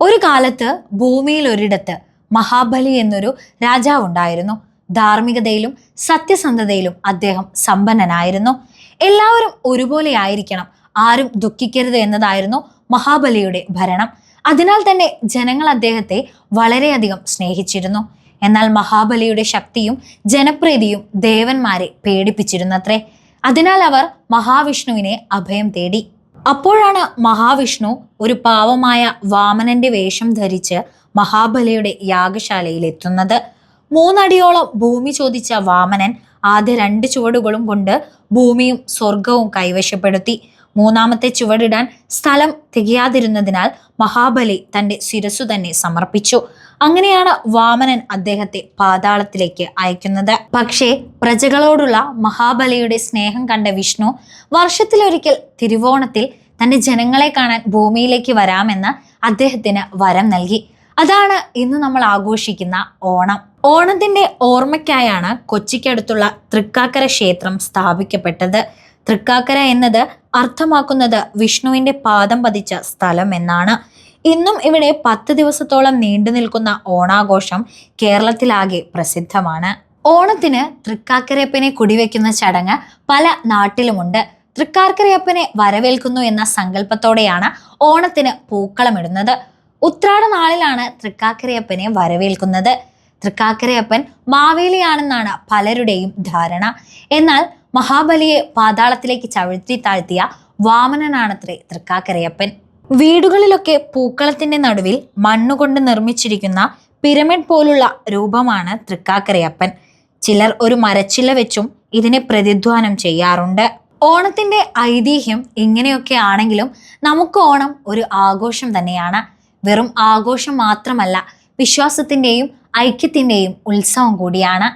ഒരു കാലത്ത് ഭൂമിയിൽ ഒരിടത്ത് മഹാബലി എന്നൊരു രാജാവുണ്ടായിരുന്നു. ധാർമ്മികതയിലും സത്യസന്ധതയിലും അദ്ദേഹം സമ്പന്നനായിരുന്നു. എല്ലാവരും ഒരുപോലെ ആയിരിക്കണം. ആരും ദുഃഖിക്കരുത് എന്നതായിരുന്നു മഹാബലിയുടെ ഭരണം. അതിനാൽ തന്നെ ജനങ്ങൾ അദ്ദേഹത്തെ വളരെയധികം സ്നേഹിച്ചിരുന്നു. എന്നാൽ മഹാബലിയുടെ ശക്തിയും ജനപ്രീതിയും ദേവന്മാരെ പേടിപ്പിച്ചിരുന്നത്രേ. അതിനാൽ അവർ മഹാവിഷ്ണുവിനെ അഭയം തേടി. അപ്പോഴാണ് മഹാവിഷ്ണു ഒരു പാവമായ വാമനന്റെ വേഷം ധരിച്ച് മഹാബലിയുടെ യാഗശാലയിൽ എത്തുന്നത്. മൂന്നടിയോളം ഭൂമി ചോദിച്ച വാമനൻ ആദ്യ രണ്ട് ചുവടുകളും കൊണ്ട് ഭൂമിയും സ്വർഗവും കൈവശപ്പെടുത്തി. മൂന്നാമത്തെ ചുവടിടാൻ സ്ഥലം തികയാതിരുന്നതിനാൽ മഹാബലി തന്റെ ശിരസ്സു തന്നെ സമർപ്പിച്ചു. അങ്ങനെയാണ് വാമനൻ അദ്ദേഹത്തെ പാതാളത്തിലേക്ക് അയക്കുന്നത്. പക്ഷേ പ്രജകളോടുള്ള മഹാബലിയുടെ സ്നേഹം കണ്ട വിഷ്ണു വർഷത്തിലൊരിക്കൽ തിരുവോണത്തിൽ തന്റെ ജനങ്ങളെ കാണാൻ ഭൂമിയിലേക്ക് വരാമെന്ന് അദ്ദേഹത്തിന് വരം നൽകി. അതാണ് ഇന്ന് നമ്മൾ ആഘോഷിക്കുന്ന ഓണം. ഓണത്തിന്റെ ഓർമ്മയ്ക്കായാണ് കൊച്ചിക്കടുത്തുള്ള തൃക്കാക്കര ക്ഷേത്രം സ്ഥാപിക്കപ്പെട്ടത്. തൃക്കാക്കര എന്നത് അർത്ഥമാക്കുന്നത് വിഷ്ണുവിന്റെ പാദം പതിച്ച സ്ഥലം എന്നാണ്. ഇന്നും ഇവിടെ പത്ത് ദിവസത്തോളം നീണ്ടു നിൽക്കുന്ന ഓണാഘോഷം കേരളത്തിലാകെ പ്രസിദ്ധമാണ്. ഓണത്തിന് തൃക്കാക്കരപ്പനെ കുടിവെക്കുന്ന ചടങ്ങ് പല നാട്ടിലുമുണ്ട്. തൃക്കാക്കരയപ്പനെ വരവേൽക്കുന്നു എന്ന സങ്കല്പത്തോടെയാണ് ഓണത്തിന് പൂക്കളമിടുന്നത് ഉത്രാട നാളിലാണ് തൃക്കാക്കരയപ്പനെ വരവേൽക്കുന്നത്. തൃക്കാക്കരയപ്പൻ മാവേലിയാണെന്നാണ് പലരുടെയും ധാരണ. എന്നാൽ മഹാബലിയെ പാതാളത്തിലേക്ക് ചവിഴ്ത്തി താഴ്ത്തിയ വാമനനാണത്രേ തൃക്കാക്കരയപ്പൻ വീടുകളിലൊക്കെ പൂക്കളത്തിന്റെ നടുവിൽ മണ്ണുകൊണ്ട് നിർമ്മിച്ചിരിക്കുന്ന പിരമിഡ് പോലുള്ള രൂപമാണ് തൃക്കാക്കരയപ്പൻ ചിലർ ഒരു മരച്ചില്ല വെച്ചും ഇതിനെ പ്രതിധ്വാനം ചെയ്യാറുണ്ട്. ഓണത്തിന്റെ ഐതിഹ്യം ഇങ്ങനെയൊക്കെ ആണെങ്കിലും നമുക്ക് ഓണം ഒരു ആഘോഷം തന്നെയാണ്. വെറും ആഘോഷം മാത്രമല്ല വിശ്വാസത്തിന്റെയും ഐക്യത്തിന്റെയും ഉത്സവം കൂടിയാണ്.